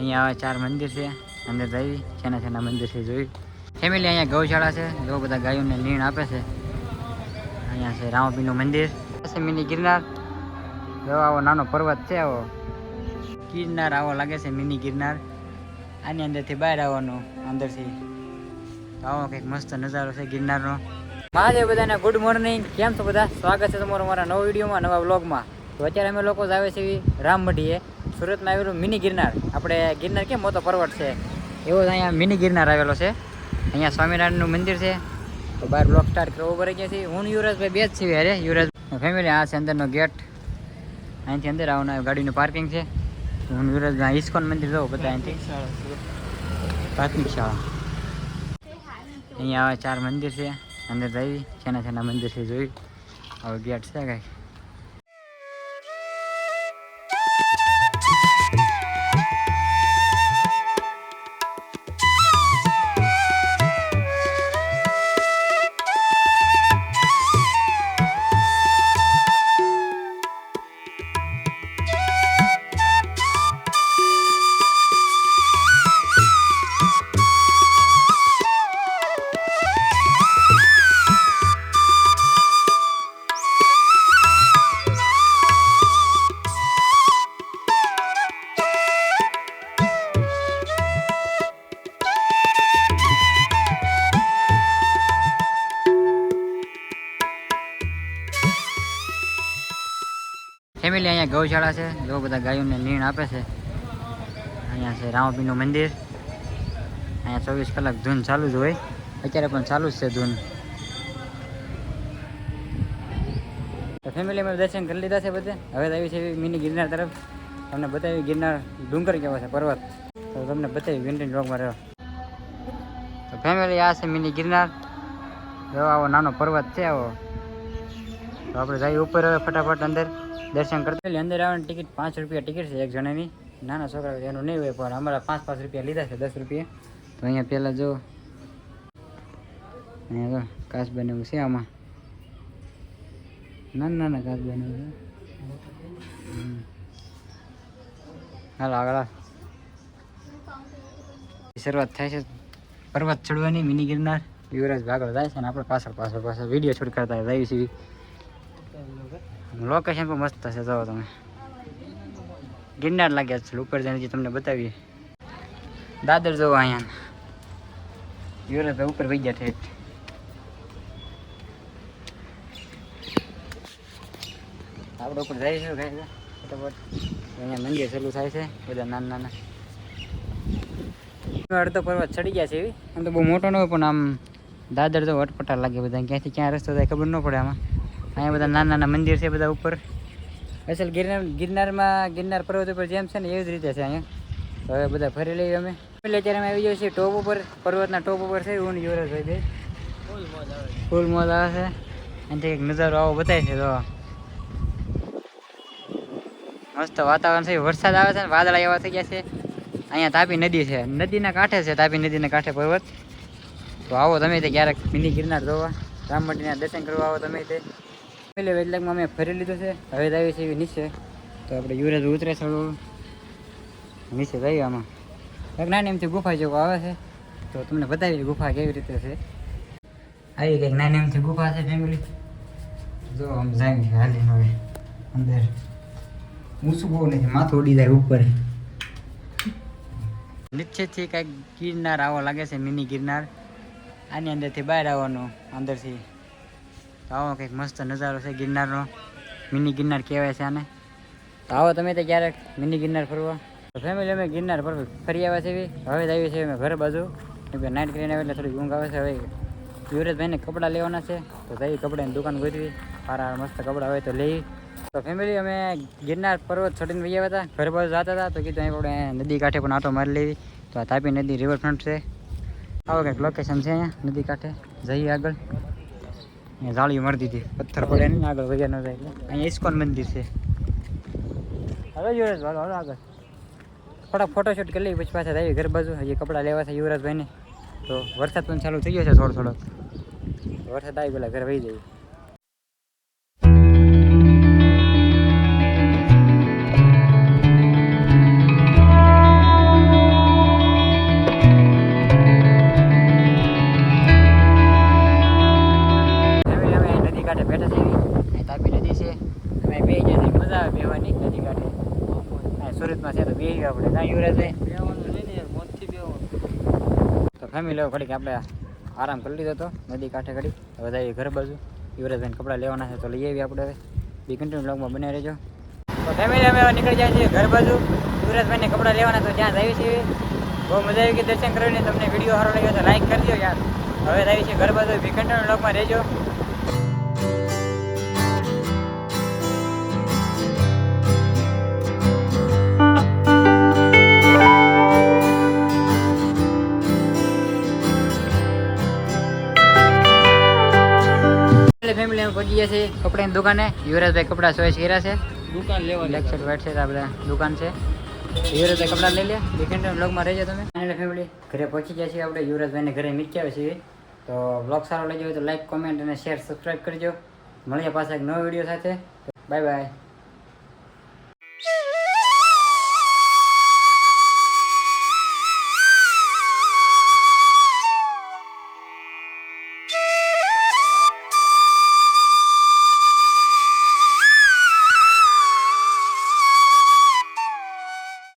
અહીંયા આવા ચાર મંદિર છે, અંદર જઈ છેના છેના મંદિર છે જોયું. ફેમિલી અહીંયા ગૌશાળા છે જો બધા ગાયોને નીણ આપે છે. અહીંયા છે રામપીનું મંદિર. મિની ગિરનાર. જો આવો નાનો પર્વત છે આવો. ગિરનાર આવો લાગે છે મિની ગિરનાર. આની અંદરથી બહાર આવવાનું, અંદરથી. આવો કંઈક મસ્ત નજારો છે ગિરનારનો. મહાદેવ બધાને ગુડ મોર્નિંગ કેમ છો બધા? સ્વાગત છે તમારું મારા નવા વિડીયોમાં, નવા વ્લોગમાં તો અત્યારે અમે લોકો જ આવે છે રામમઢીએ. સુરતમાં આવેલું મિની ગિરનાર. આપણે ગિરનાર કેમ મોટો પર્વત છે? એવો જ અહીંયા મિની ગિરનાર આવેલો છે. અહીંયા સ્વામિનારાયણનું મંદિર છે. તો બહાર બ્લોક સ્ટાર્ટ કરવો પડે ગયા છે હું યુવરાજભાઈ બે જ છીએ અરે યુવરાજ ફેમિલી આ છે અંદરનો ગેટ. અહીંથી અંદર આવવાનું ગાડીનું પાર્કિંગ છે. હું યુવરાજભાઈ ઇસ્કોન મંદિર જવું બધા અહીંથી. પ્રાથમિક શાળા. અહીંયા ચાર મંદિર છે. અંદર જઈ છેના છેના મંદિર છે જોયું હવે ગેટ છે કાંઈ ફેમિલી અહીંયા ગૌશાળા છે. જો બધા ગાયોને નીણ આપે છે. અહીંયા છે રામપીનું મંદિર. અહીંયા ચોવીસ કલાક ધૂન ચાલુ જ હોય. અત્યારે પણ ચાલુ જ છે ધૂન. તો ફેમિલી અમે દર્શન કરી લીધા છે બધે. હવે આવી છે એવી મિની ગિરનાર તરફ. તમને બતાવી ગિરનાર ડુંગર કેવો છે, પર્વત. તો તમને બતાવી વિન્ટેજ રોગમાં રહ્યો. તો ફેમિલી આ છે મિની ગિરનાર. જો આવો નાનો પર્વત છે આવો. તો આપણે જઈએ ઉપર હવે ફટાફટ અંદર. દર્શન કરતા અંદર આવવાની ટિકિટ પાંચ રૂપિયા ટિકિટ છે એક જણાની. નાના છોકરા એનું નહીં હોય, પણ અમારા પાંચ પાંચ રૂપિયા લીધા છે, દસ રૂપિયા. તો અહીંયા પહેલાં જો. અહીંયા કાચ બનેવું છે આમાં. નાના નાના કાચ બનેવું છે. હાલ આગળ શરૂઆત થાય છે. પર્વત ચડવાની, મિની ગિરનાર. યુવરાજ ભાગળ જાય છે અને આપણે પાછળ પાછળ પાછળ. વીડિયો શૂટ કરતા જઈએ છીએ લોકેશન પણ મસ્ત છે જો તમે. ગિરનાર લાગ્યા છે, ઉપર જઈને હજી તમને બતાવીએ. દાદર જોવો અહીંયા. યુવરાજ ભાઈ ઉપર વહી ગયા ઠેઠ આપણે ઉપર જઈશું કઈ ફટાફટ. અહીંયા મંદિર ચાલુ થાય છે, બધા નાના નાના. અડધો પર્વત ચડી ગયા છે એવી. આમ તો બહુ મોટો ન હોય, પણ આમ દાદર તો અટપટા લાગે બધા ક્યાંથી ક્યાં રસ્તો થાય ખબર ન પડે આમાં. અહીંયા બધા નાના નાના મંદિર છે બધા ઉપર. અસલ ગિરનાર ગિરનારમાં ગિરનાર પર્વત ઉપર જેમ છે ને એવી જ રીતે છે અહીંયા. હવે બધા ફરી લઈએ અમે. એટલે અત્યારે અમે આવી જઈએ છીએ. ટોપ ઉપર, પર્વતના ટોપ ઉપર છે હું ને યુવરાજભાઈ બે ફૂલ મોજ આવે છે. અહીંથી એક નજારો આવો બતાવે છે તો. મસ્ત વાતાવરણ છે. વરસાદ આવે છે ને, વાદળા એવા થઈ ગયા છે. અહીંયા તાપી નદી છે. નદીના કાંઠે છે, તાપી નદીના કાંઠે પર્વત. તો આવો તમે ક્યારેક મિની ગિરનાર જોવા. રામમટીના દર્શન કરવા આવો તમે તે. પેલે વેદલાકમાં અમે ફરી લીધું છે. હવે આવી છે એવી નીચે. તો આપણે યુવરાજ ઉતરે થોડું નીચે જઈએ આમાં. એક નાની એમથી ગુફા જેવું આવે છે. તો તમને બતાવી ગુફા કેવી રીતે છે. આવી કંઈક નાની એમથી ગુફા છે ફેમિલી જો આમ જાય હાલી હવે અંદર. ઊંચું બહુ નથી, માથું ઉડી જાય ઉપર. નીચેથી કાંઈક ગિરનાર આવો લાગે છે, મિની ગિરનાર. આની અંદરથી બહાર આવવાનું, અંદરથી. આવો કંઈક મસ્ત નજારો છે ગિરનારનો. મિની ગિરનાર કહેવાય છે આને. તો આવો તમે તો ક્યારેક મિની ગિરનાર ફરવા. તો ફેમિલી અમે ગિરનાર પર ફરી આવ્યા છે હવે જ આવીએ છીએ અમે ઘર બાજુ. કેમ કે નાઇટ કરીને આવે એટલે થોડી ઊંઘ આવે છે. હવે યુવરાજભાઈને કપડાં લેવાના છે. તો જઈ કપડાની દુકાન ગોતવી સારા મસ્ત કપડાં હોય તો લઈ. તો ફેમિલી અમે ગિરનાર પર્વત ચડીને વહી આવ્યા હતા. ઘર બાજુ જતા હતા. તો કીધું અહીં આપણે નદી કાંઠે પણ આટો મારી લેવી. તો આ તાપી નદી રિવરફ્રન્ટ છે. આવો કંઈક લોકેશન છે અહીંયા, નદી કાંઠે. જઈએ આગળ. અહીંયા જાળીઓ મારી દીધી. પથ્થર પડે નહીં, આગળ વગર ન જાય એટલે. અહીંયા ઇસ્કોન મંદિર છે. હવે યુવરાજ હાલો હાલો આગળ. થોડાક ફોટોશૂટ કરી લઈએ, પછી પાછા આવી ઘર બાજુ. હજી કપડાં લેવા છે યુવરાજભાઈને. તો વરસાદ પણ ચાલુ થઈ ગયો છે થોડો થોડો. વરસાદ આવી પેલા ઘર વહી જાય. યુવરાજભાઈ ને મોતથી તો ફેમિલી ઘડીક આપણે આરામ કરી લીધો હતો, નદી કાંઠે ઘડી. હવે જઈએ ઘર બાજુ. યુવરાજભાઈને કપડાં લેવાના છે, તો લઈ આવીએ આપણે હવે. બી કન્ટિન્યુ બ્લોગમાં બને રહેજો. તો ફેમિલી અમે નીકળી જાય છીએ ઘર બાજુ. યુવરાજભાઈને કપડાં લેવાના તો ત્યાં જઈએ છીએ. બહુ મજા આવી ગઈ દર્શન કરીને તમને વીડિયો સારો લાગ્યો તો લાઈક કરી દો યાર. હવે જઈએ છીએ ઘર બાજુ. બી કન્ટિન્યુ બ્લોગમાં રહેજો. પહોંચી ગયા છીએ કપડાની દુકાને. યુવરાજભાઈ કપડાં ચોઈસ કર્યા છે. દુકાન લેવા બ્લેક શર્ટ વ્હાઇટ શર્ટ આપણે દુકાન છે. યુવરાજભાઈ કપડાં લઈ લે. વીકેન્ડ બ્લોગમાં રહેજો તમે. ફાઇનલી ફેમિલી ઘરે પહોંચી ગયા છીએ આપણે. યુવરાજભાઈને ઘરે આવે છીએ. તો બ્લોગ સારો લઈ હોય તો લાઈક કોમેન્ટ અને શેર સબસ્ક્રાઈબ કરજો. મળીએ પાછા એક નવો વીડિયો સાથે. Bye bye